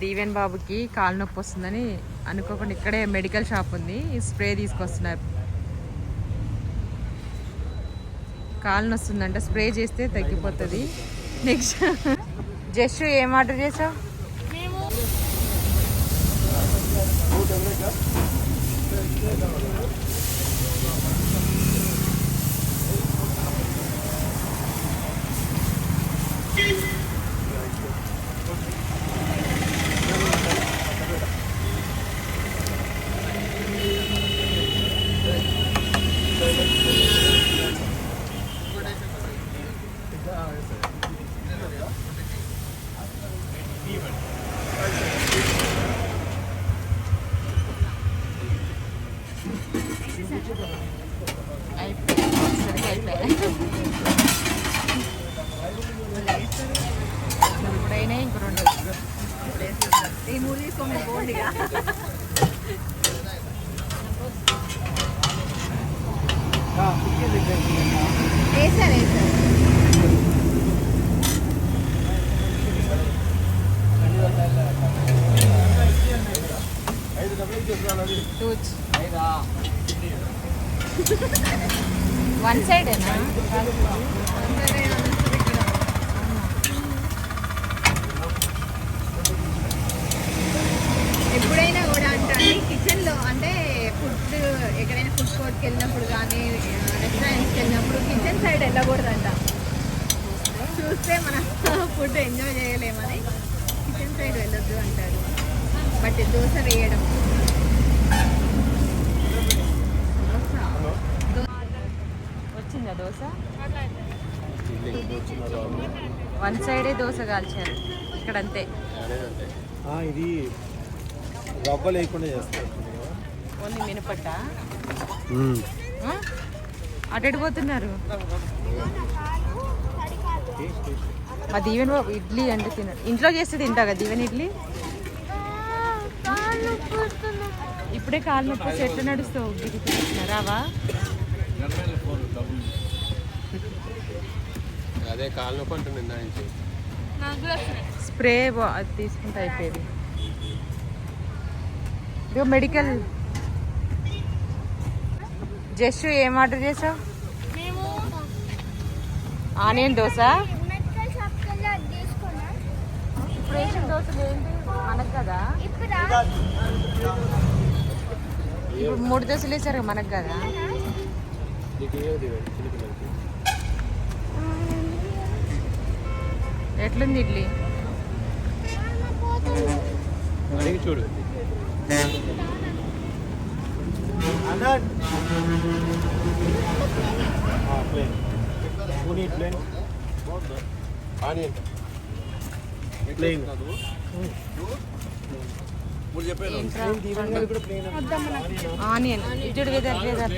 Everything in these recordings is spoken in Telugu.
దీవెన్ బాబుకి కాలు నొప్పి వస్తుందని అనుకోకుండా ఇక్కడే మెడికల్ షాప్ ఉంది. స్ప్రే తీసుకొస్తున్నారు. కాలు నొస్తుందంట. స్ప్రే చేస్తే తగ్గిపోతుంది. నెక్స్ట్ జస్ట్ ఏం ఆర్డర్ చేసావు? అయిపోయింది సరిగ్గా అయిపోయాయి ఇప్పుడైనా ఇంక రెండు ఈ మూడు తీసుకోండి బాగుందిగా వేసారు వేసారు వన్ సైడేనా ఎప్పుడైనా కూడా అంటే కిచెన్లో అంటే ఫుడ్ ఎక్కడైనా ఫుడ్ కోర్ట్కి వెళ్ళినప్పుడు కానీ రెస్టారెంట్స్కి వెళ్ళినప్పుడు కిచెన్ సైడ్ వెళ్ళకూడదంట. చూస్తే మనం ఫుడ్ ఎంజాయ్ చేయలేమని కిచెన్ సైడ్ వెళ్ళొద్దు అంటారు. బట్ దోశ వేయడం. వచ్చిందా దోశ? వన్ సైడే దోశ కాల్చారు. ఇక్కడ అంతే ఆ, ఇది రవ్వ లేకుండా చేస్తారు. ఓన్లీ మినపట్ట? ఆ? అటు పోతున్నారు? మా దీవెన్ బాబు ఇడ్లీ అంటే తినడు. ఇంట్లో చేస్తే తింటా కదా దీవెన్ ఇడ్లీ? ఇప్పుడే కాలు నొప్పి ఎట్లా నడుస్తావు. రావా? అదే కాలు నొప్పి అంటుంది స్ప్రే తీసుకుంటే అయిపోయేది. మెడికల్. జస్ట్ ఏం ఆర్డర్ చేసావు? మేము ఆనియన్ దోశ? ఇప్పుడు వేసిన దోశలు ఏంటి మనకు కదా. ఇప్పుడు మూడు దోశలు వేసారు మనకు కదా. ఎట్లుంది ఇడ్లీ? చూడు. అన్నట్ ప్లేన్ పూనీ ప్లేన్ ఆనియన్ ప్లేన్ ఏంట్రా? కూడా ప్లేన్ ఆనియన్ ఇటుడు వెదర్ వెదర్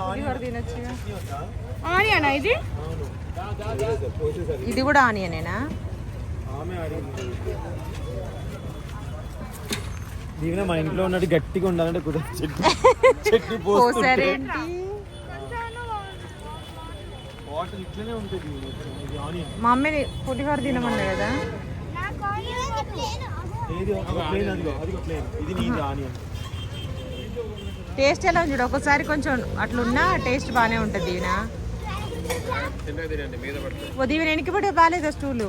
పులిహోర తినొచ్చుగా. ఆనియనా ఇది? ఇది కూడా ఆనియనేనా? దీవెన మన ఇంట్లో ఉన్నట్టు గట్టిగా ఉండాలంటే కుదరదు. చెట్టు చెట్టు పోసారేంటి వాటర్ ఇట్లనే ఉంటుంది ఇది ఆనియన్. మా మమ్మీని పులిహోర తినమన్నా కదా. టేస్ట్ ఎలా ఉంది చూడు? ఒకసారి కొంచెం అట్లున్నా టేస్ట్ బాగానే ఉంటుంది దీవెన. ఉదయం తినండి వెనక్కి బాగాలేదు స్టూలు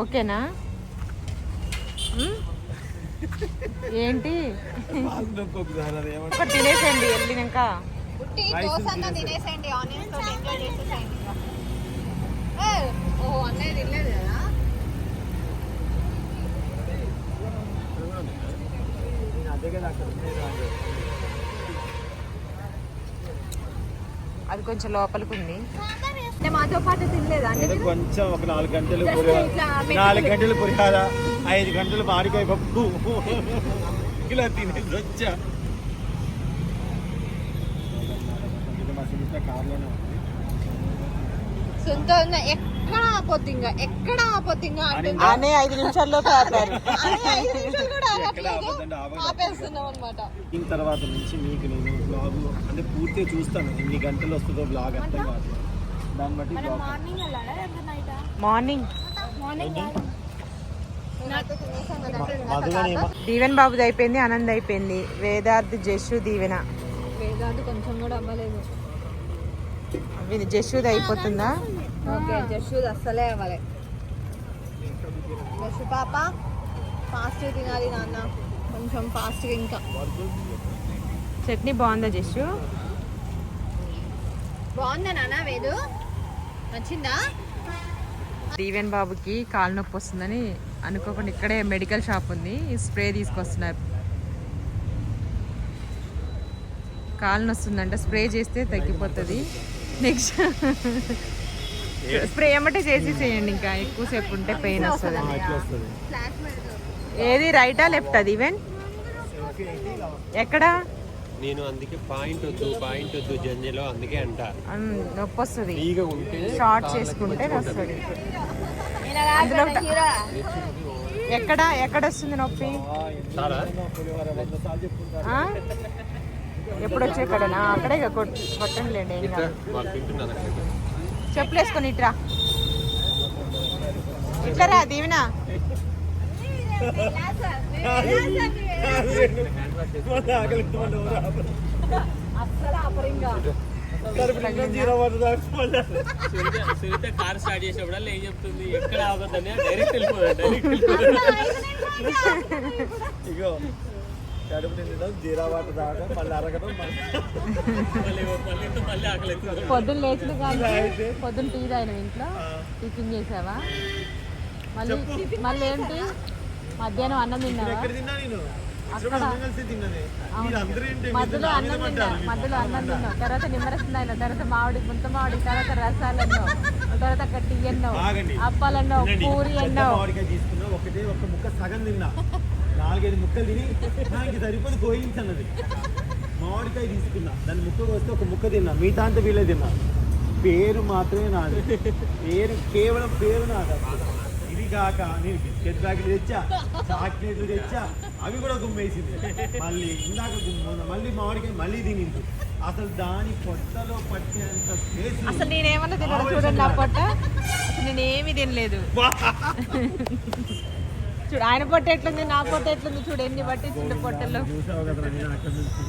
ఓకేనా? ఏంటి? తినేసేయండి వెళ్ళినాక. తినేసేయండి ఆనియన్స్ ఓహో అన్నయ్య తినలేదు కదా? అదే కొంచెం లోపలికి ఉంది మాతో పాటు తినలేదా? కొంచెం ఒక నాలుగు గంటలు నాలుగు గంటలు పులిహార ఐదు గంటలు మామిడికాయ పప్పు. ఇలా తినేసి వచ్చా. కార్లోనే సొంతంగా ఎక్కడ ఆపొద్దు ఇంకా ఎక్కడ ఆపొద్దు ఇంకా అంటుంది. అనే ఐదు నిమిషాల్లో ఆపారు. అదే ఐదు నిమిషాలు కూడా ఆగట్లేదు. ఆపేస్తున్నాం అనమాట దీని తర్వాత నుంచి మీకు నేను బ్లాగ్ అంటే పూర్తిగా చూస్తాను. ఎన్ని గంటలు వస్తుందో బ్లాగ్ అర్థం కాదు దాన్ని బట్టి బ్లాగ్ మార్నింగ్ మార్నింగ్. దీవెన్ బాబుది అయిపోయింది ఆనంద్ అయిపోయింది. వేదార్థ్ జస్సు దీవెన. వేదాంతి కొంచెం కూడా అవ్వలేదు. జస్సుది అయిపోతుందా? ఓకే జస్సు అస్సలే అవ్వలే. జస్సు పాప ఫాస్ట్ తినాలి నాన్న. కొంచెం ఫాస్ట్గా ఇంకా. చట్నీ బాగుందా జస్సు బాగుందా నాన్న వేదు? నచ్చిందా? దీవెన్ బాబుకి కాలు నొప్పి వస్తుందని అనుకోకుండా ఇక్కడే మెడికల్ షాప్ ఉంది. స్ప్రే తీసుకొస్తున్నారు. కాలు నొస్తుందంట స్ప్రే చేస్తే తగ్గిపోతుంది. నెక్స్ట్ స్ప్రే ఏమంటే చేసి చేయండి ఇంకా ఎక్కువసేపు ఉంటే పెయిన్ వస్తుంది. ఏది రైటా లెఫ్టా దీవెన్? ఎక్కడ? నేను అందుకే పాయింట్ వద్దు పాయింట్ వద్దు జంజలో అందుకే అంట. నొప్పి వస్తుంది షార్ట్ చేసుకుంటే వస్తుంది అందులో ఎక్కడ ఎక్కడ వస్తుంది నొప్పి? ఎప్పుడు వచ్చే కడనా అక్కడే ఇక కొట్- చెప్పులు వేసుకొని ఇట్రా. ఇట్లా రా దీవెనా. సునీత కార్ స్టార్ట్ చేసినప్పుడల్లా ఏం చెప్తుంది? ఎక్కడ ఆగొద్దని డైరెక్ట్ డైరెక్ట్ ఇగో. కడుపు జీరా వాటర్ తాగడం మళ్ళీ అరగడం మళ్ళీ ఆకలి. పొద్దున్న లేచిన కానీ పొద్దున్న టీ తాగిన ఇంట్లో. టిఫిన్ చేసావా? మళ్ళీ మళ్ళీ ఏంటి? మధ్యాహ్నం అన్నం తిన్నావా? అక్కడ. మధ్యలో అన్నం తిన్నా. మధ్యలో అన్నం తిన్నావు తర్వాత నిమ్మరసం తాగినావు తర్వాత మామిడి ముంత మామిడి తర్వాత రసాలు అన్నావు. తర్వాత అక్కడ టీ అన్నావు. ఆగండి. అప్పాలు అన్నావు. పూరి అన్నావు. ఒకటే ఒక్క ముక్క సగం తిన్నా. నాలుగైదు ముక్కలు తిని నాకు సరిపోదు కోయించన్నది. మామిడికాయ తీసుకున్నా. దాన్ని ముక్క వస్తే ఒక ముక్క తిన్నా. మిగతా అంతా వీళ్ళే తిన్నా. పేరు మాత్రమే నాది. పేరు కేవలం పేరు నాది ఇది కాక నేను బిస్కెట్ ప్యాకెట్లు తెచ్చా చాక్లెట్లు తెచ్చా అవి కూడా గుమ్మేసింది. మళ్ళీ ఇందాక గుమ్మ మళ్ళీ మామిడికాయ మళ్ళీ తినింది. అసలు దాని పొట్టలో పట్టేంత స్పేస్ అసలు నేనేమన్నా తిన్నాను చూడండి నా పొట్ట. అసలు నేనేమి తినలేదు. చూడు ఆయన పొట్ట ఎట్లుంది నా పొట్ట ఎట్లుంది చూడు ఎన్ని పట్టించిండు పొట్టలో చూసావు కదా నేను అక్కడ నుంచి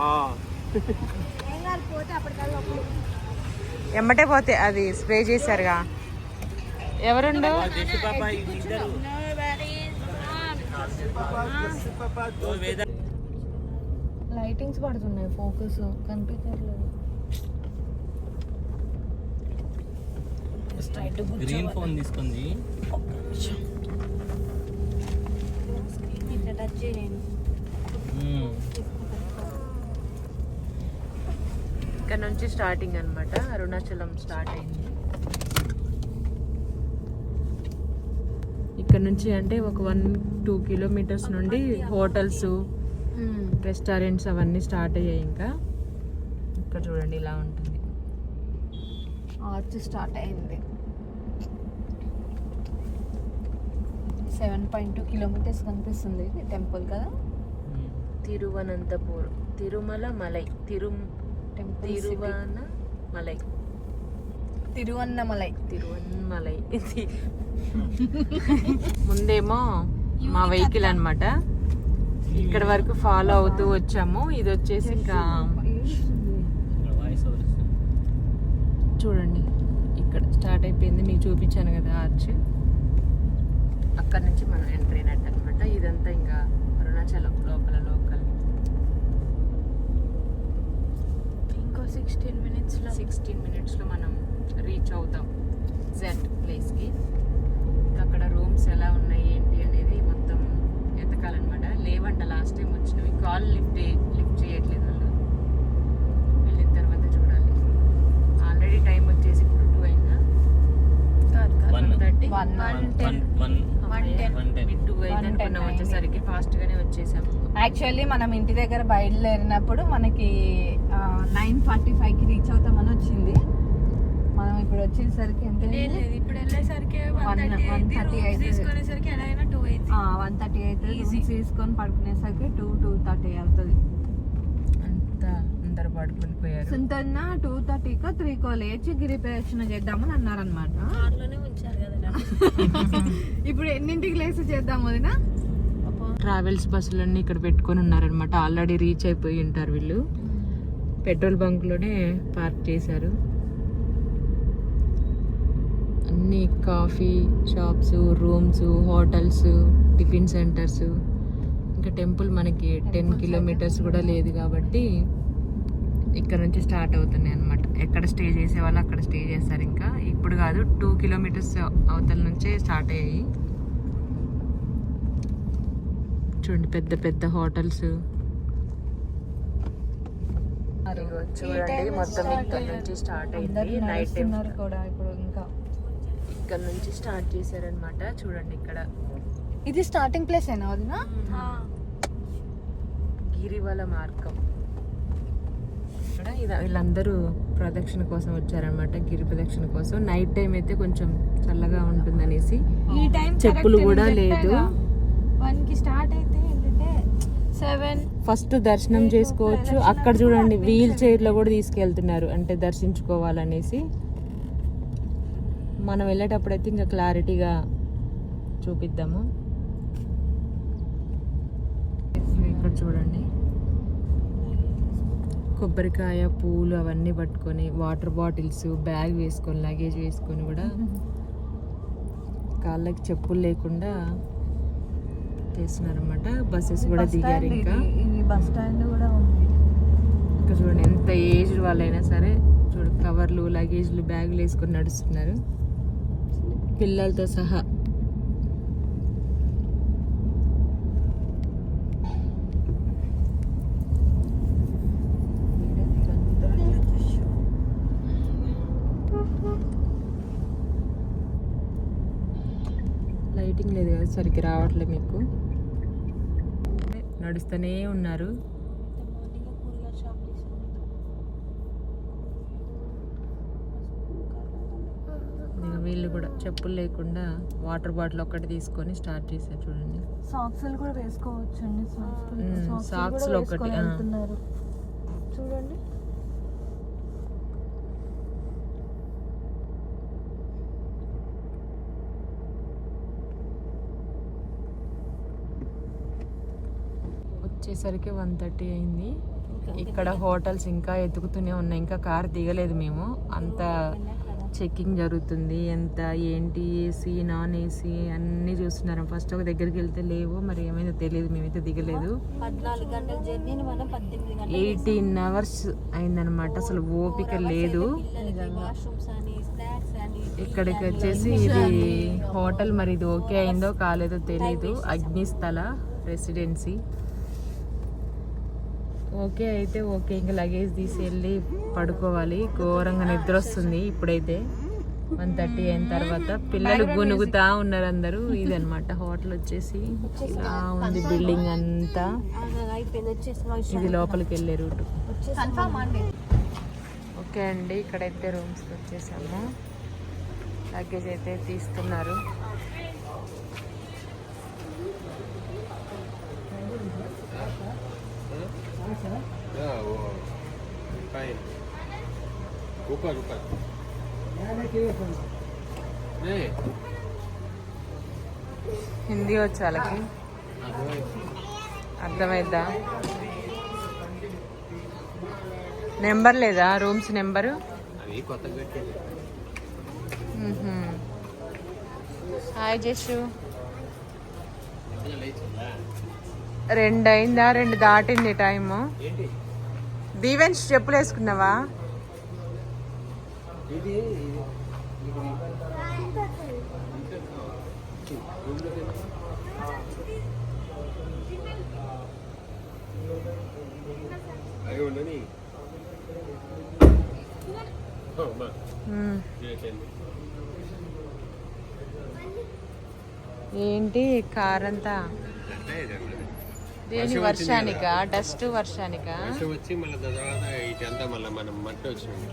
ఆ. ఏం కాదు పోతే అప్పటికల్లా అప్పుడు ఎమ్మటే పోతే అది స్ప్రే చేశారుగా. ఎవరుండు? లైటింగ్స్ పడుతున్నాయి ఫోకస్ కనిపించట్లేదు గ్రీన్ ఫోన్ తీసుకుంది. ఇక్కడ నుంచి స్టార్టింగ్ అన్నమాట. అరుణాచలం స్టార్ట్ అయింది. ఇక్కడ నుంచి అంటే ఒక వన్ టూ కిలోమీటర్స్ నుండి హోటల్స్ రెస్టారెంట్స్ అవన్నీ స్టార్ట్ అయ్యాయి ఇంకా. ఇక్కడ చూడండి ఇలా ఉంటుంది. ఆర్చ్ స్టార్ట్ అయింది. సెవెన్ పాయింట్ టూ కిలోమీటర్స్ కనిపిస్తుంది. టెంపుల్ కదా? తిరువనంతపూర్. తిరుమల మలై. తిరు టెంపుల్ తిరువన మలై. తిరువన్నమలై. తిరువన్మలై ఇది. ముందేమో మా వెహికల్ అన్నమాట. ఇక్కడ వరకు ఫాలో అవుతూ వచ్చాము. ఇది వచ్చేసి ఇంకా చూడండి. ఇక్కడ స్టార్ట్ అయిపోయింది. మీకు చూపించాను కదా ఆర్చ్ అక్కడ నుంచి మనం ఎంట్రీ అయినట్టు అనమాట ఇదంతా ఇంకా అరుణాచలం లోపల లోకల్. ఇంకో సిక్స్టీన్ మినిట్స్లో సిక్స్టీన్ మినిట్స్లో మనం రీచ్ అవుతాం ఎగ్జాక్ట్ ప్లేస్కి అక్కడ రూమ్స్ ఎలా ఉన్నాయి ఏంటి అనేది మొత్తం ఎతకాలన్నమాట. లేవంట లాస్ట్ టైం వచ్చినవి. కాల్ లిఫ్ట్ లిఫ్ట్ చేయట్లేదు వాళ్ళు వెళ్ళిన తర్వాత చూడాలి ఆల్రెడీ టైం వచ్చేసి ఇప్పుడు టూ అయిందా one thirty one one one one ten one ten two అయింది అనుకున్నాం వచ్చేసరికి ఫాస్ట్గానే వచ్చేసాము యాక్చువల్లీ మనం ఇంటి దగ్గర బయలుదేరినప్పుడు మనకి నైన్ ఫార్టీ ఫైవ్కి రీచ్ అవుతామని వచ్చింది. వచ్చేసరికి ఎంత లేదు లేదు. ఇప్పుడు వెళ్ళేసరికి వన్ థర్టీ అవుతుంది. తీసుకునేసరికి ఎలా అయినా టూ అయింది. వన్ థర్టీ అయితే. రూమ్స్ తీసుకొని పడుకునేసరికి టూ టూ థర్టీ అవుతుంది. అంతా అందరు పడుకుని పోయారు. సుంతన్న టూ థర్టీకో త్రీకో లేచి గిరి ప్రదక్షిణ చేద్దామని అన్నారనమాట కార్లోనే ఉంచారు కదా ఇప్పుడు ఎన్నింటికి లేచి చేద్దాం వదిన? ట్రావెల్స్ బస్సులన్నీ ఇక్కడ పెట్టుకొని ఉన్నారనమాట ఆల్రెడీ రీచ్ అయిపోయి ఉంటారు వీళ్ళు. పెట్రోల్ బంక్లోనే పార్క్ చేశారు. అన్ని coffee shops rooms hotels tiffin centres. ఇంకా టెంపుల్ మనకి టెన్ కిలోమీటర్స్ కూడా లేదు కాబట్టి ఇక్కడ నుంచి స్టార్ట్ అవుతున్నాయి అనమాట ఎక్కడ స్టే చేసే వాళ్ళు అక్కడ స్టే చేస్తారు ఇంకా. ఇప్పుడు కాదు టూ కిలోమీటర్స్ అవతల నుంచే స్టార్ట్ అయ్యాయి. చూడండి పెద్ద పెద్ద హోటల్స్. చూడండి మొత్తం ఇక్కడ నుంచి స్టార్ట్ అయింది. నైట్ టైం కూడా ఇప్పుడు ఇంకా. ఇక్కడ నుంచి స్టార్ట్ చేశారనమాట చూడండి ఇక్కడ. ఇది స్టార్టింగ్ ప్లేస్ అయినా వదిన? గిరివల మార్గం. వీళ్ళందరూ ప్రదక్షిణ కోసం వచ్చారనమాట గిరి ప్రదక్షిణ కోసం. నైట్ టైం అయితే కొంచెం చల్లగా ఉంటుందనేసి ఈ టైం చెప్పులు కూడా లేదు. స్టార్ట్ అయితే ఏంటంటే సెవెన్ ఫస్ట్ దర్శనం చేసుకోవచ్చు. అక్కడ చూడండి వీల్ చైర్లో కూడా తీసుకెళ్తున్నారు. అంటే దర్శించుకోవాలనేసి. మనం వెళ్ళేటప్పుడు అయితే ఇంకా క్లారిటీగా చూపిద్దాము. ఇక్కడ చూడండి. కొబ్బరికాయ పూలు అవన్నీ పట్టుకొని వాటర్ బాటిల్స్ బ్యాగ్ వేసుకొని లగేజ్ వేసుకొని కూడా కాళ్ళకి చెప్పులు లేకుండా చేస్తున్నారన్నమాట. బస్సెస్ కూడా దిగారు ఇంకా. బస్ స్టాండ్ కూడా ఉంది. ఇంకా చూడండి ఎంత ఏజ్డ్ వాళ్ళైనా సరే చూడు కవర్లు లగేజ్లు బ్యాగులు వేసుకొని నడుస్తున్నారు. పిల్లలతో సహా లైటింగ్ లేదు కదా సరిగ్గా రావట్లేదు మీకు. నడుస్తూనే ఉన్నారు. వీళ్ళు కూడా చెప్పులు లేకుండా వాటర్ బాటిల్ ఒక్కటి తీసుకొని స్టార్ట్ చేశారు చూడండి. సాక్స్ కూడా వేసుకోవచ్చు లో ఒకటి, చూడండి. వచ్చేసరికి వన్ థర్టీ అయింది. ఇక్కడ హోటల్స్ ఇంకా ఎతుకుతూనే ఉన్నాయి. ఇంకా కార్ దిగలేదు మేము. అంత చెక్కింగ్ జరుగుతుంది. ఎంత ఏంటి ఏసీ నాన్ ఏసీ అన్నీ చూస్తున్నారు. ఫస్ట్ ఒక దగ్గరికి వెళ్తే లేవు మరి ఏమైందో తెలియదు. మేమైతే దిగలేదు. ఎయిటీన్ అవర్స్ అయిందనమాట అసలు ఓపిక లేదు. ఇక్కడికి వచ్చేసి ఇది హోటల్ మరి ఇది ఓకే అయిందో కాలేదో తెలీదు. అగ్నిస్థల రెసిడెన్సీ ఓకే అయితే ఓకే. ఇంకా లగేజ్ తీసి వెళ్ళి పడుకోవాలి. ఘోరంగా నిద్ర వస్తుంది ఇప్పుడైతే. వన్ థర్టీ అయిన తర్వాత పిల్లలు గునుగుతా ఉన్నారు అందరూ. ఇది అనమాట హోటల్ వచ్చేసి. ఇలా ఉంది బిల్డింగ్ అంతా. ఇది లోపలికి వెళ్ళే రూట్. ఓకే అండి ఇక్కడైతే రూమ్స్కి వచ్చేసాము. లగేజ్ అయితే తీస్తున్నారు કાંઈ ઉપર ઉપર హిందీ వచ్చి వాళ్ళకి? అర్థమైద్దా నెంబర్ లేదా? Rooms number? హాయ్ జస్సు రెండు అయిందా రెండు దాటింది టైము. దీవెన్స్ చెప్పులు వేసుకున్నావా? ఏంటి కార్ అంతా అంటే ఇది అన్నది. దేని వర్షానిక? డస్ట్ వర్షానిక? వర్షం వచ్చి మళ్ళీ తర్వాత ఇటంతా మళ్ళీ మనం మట్టి వచ్చింది.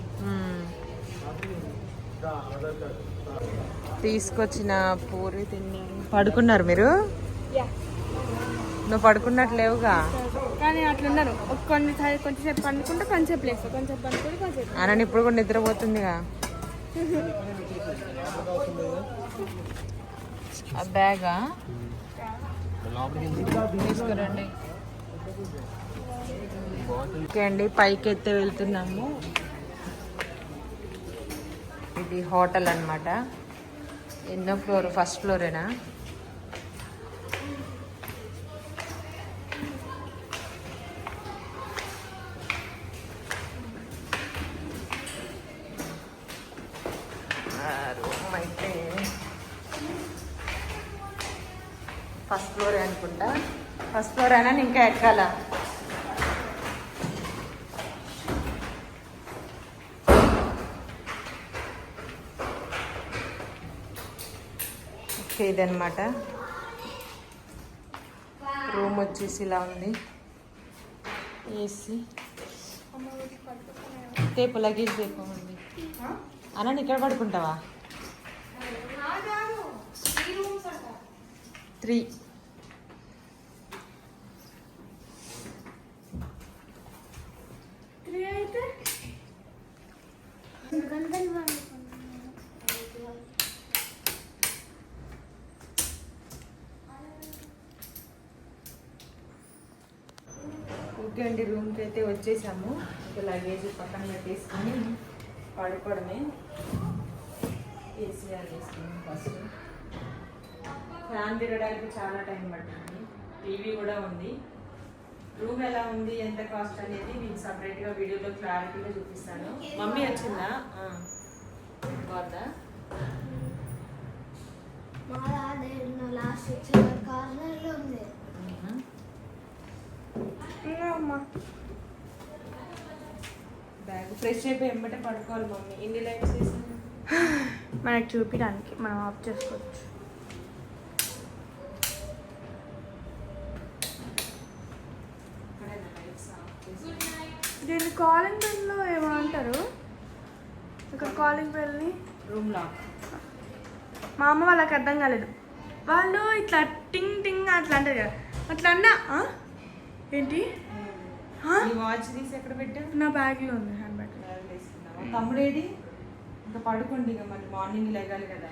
తీసుకొచ్చిన పూరి తిన్నారు పడుకున్నారు మీరు? నువ్వు పడుకున్నట్లు లేవుగా. కానీ అట్లున్నారు. కొన్ని కొంచెంసేపు పండుకుంటే కొంచెంసేపు లేస్తా. కొంచెంసేపు పండుకుంటే కొంచెంసేపు అనని ఇప్పుడు కూడా నిద్రపోతుందిగా. ఆ బ్యాగా? తీసుకురండి. ఓకే అండి పైకి ఎత్తే వెళ్తున్నాము. ఇది హోటల్ అనమాట ఎన్నో ఫ్లోర్ ఫస్ట్ ఫ్లోరేనా? అనుకుంటా ఫస్ట్ ఫ్లోర్ అయినా ఇంకా ఎక్కాల. ఓకే ఇదనమాట రూమ్ వచ్చేసి ఇలా ఉంది. ఏసీ. టేపు లగేజ్ ఉంది అన్న ఇక్కడ పడుకుంటావా? త్రీ ఓకే అండి రూమ్కి అయితే వచ్చేసాము ఇంకా లగేజ్ పక్కన పెట్టేసుకొని పడుకోవడమే. ఏసీ ఆన్ చేసుకున్నాం ఫస్ట్ ఫ్యాన్ తిరగడానికి చాలా టైం పట్టింది. టీవీ కూడా ఉంది. రూమ్ ఎలా ఉంది ఎంత కాస్ట్ అనేది మీకు సపరేట్గా వీడియోలో క్లారిటీగా చూపిస్తాను. మమ్మీ వచ్చిందా? ఆ. బాగుందా? లాస్ట్ కార్నర్లో ఉంది. బ్యాగ్. ఫ్రెష్ అయిపోయి ఎంబటే పడుకోవాలి మమ్మీ. ఇన్ని లైట్స్ వేసాను మనకి చూపించడానికి మనం ఆఫ్ చేసుకోవచ్చు. దీన్ని కాలింగ్ బెల్లో ఏమో అంటారు? ఇక్కడ కాలింగ్ బెల్ని. రూమ్ లాక్ మా అమ్మ వాళ్ళకి అర్థం కాలేదు. వాళ్ళు ఇట్లా టింగ్ టింగ్ అట్లా అంటారు కదా. అట్లా అన్నా? ఆ? ఏంటి? వాచ్ తీసి ఎక్కడ పెట్టావు? నా బ్యాగ్లో ఉంది హ్యాండ్ బ్యాగ్ బ్యాగ్ వేసుకున్నావా తమ్ముడేడి ఇంకా పడుకోండి ఇక మళ్ళీ మార్నింగ్ లేగాలి కదా.